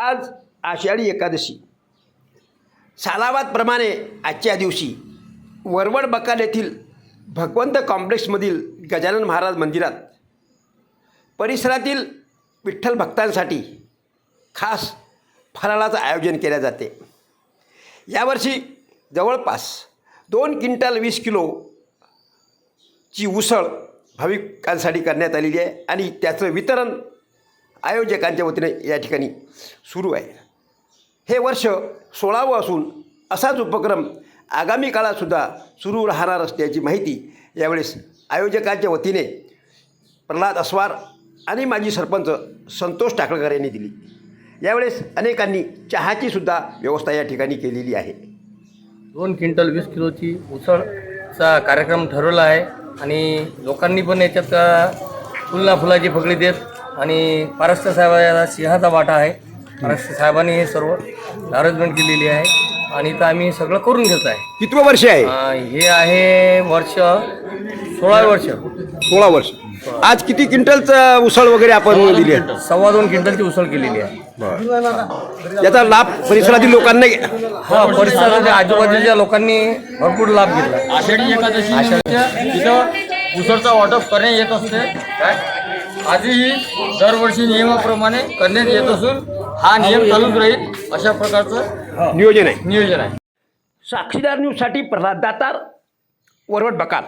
आज आषाढी एकादशी. सालावादप्रमाणे आजच्या दिवशी वरवड बकाल येथील भगवंत कॉम्प्लेक्समधील गजानन महाराज मंदिरात परिसरातील विठ्ठल भक्तांसाठी खास फराळाचं आयोजन केले जाते. यावर्षी जवळपास दोन क्विंटल वीस किलोची उसळ भाविकांसाठी करण्यात आलेली आहे आणि त्याचं वितरण आयोजकांच्या वतीने या ठिकाणी सुरू आहे. हे वर्ष सोळावं असून असाच उपक्रम आगामी काळातसुद्धा सुरू राहणार असल्याची माहिती यावेळेस आयोजकांच्या वतीने प्रल्हाद अस्वार आणि माजी सरपंच संतोष टाकळकर यांनी दिली. यावेळेस अनेकांनी चहाची सुद्धा व्यवस्था या ठिकाणी केलेली आहे. दोन क्विंटल वीस किलोची उसळचा कार्यक्रम ठरवला आहे आणि लोकांनी पण याच्यात फुलना फुलाची फगडी देत आणि पारस्थ साहेबाला सिंहाचा वाटा आहे. पारस्थ साहेबांनी हे सर्व अरेंजमेंट केलेली आहे. आणि इथं आम्ही सगळं करून घेत आहे. कितवं वर्ष आहे? अ, हे आहे वर्ष सोळा वर्ष. सोळा वर्ष. आज किती क्विंटलचं उसळ वगैरे आपण दिली आहे? सव्वा दोन क्विंटलची उसळ केलेली आहे. याचा लाभ परिसरातील लोकांना हा परिसराच्या आजूबाजूच्या लोकांनी भरपूर लाभ घेतला. आषाढी एकादशीच्या इथं उसळचा वाटप करण्यात येत असते. काय आजही दरवर्षी नियमाप्रमाणे करण्यात येत असून हा नियम चालूच राहील अशा प्रकारचं नियोजन आहे. नियोजन आहे. साक्षीदार न्यूजसाठी प्रल्हाद दातार वरवट बकाल.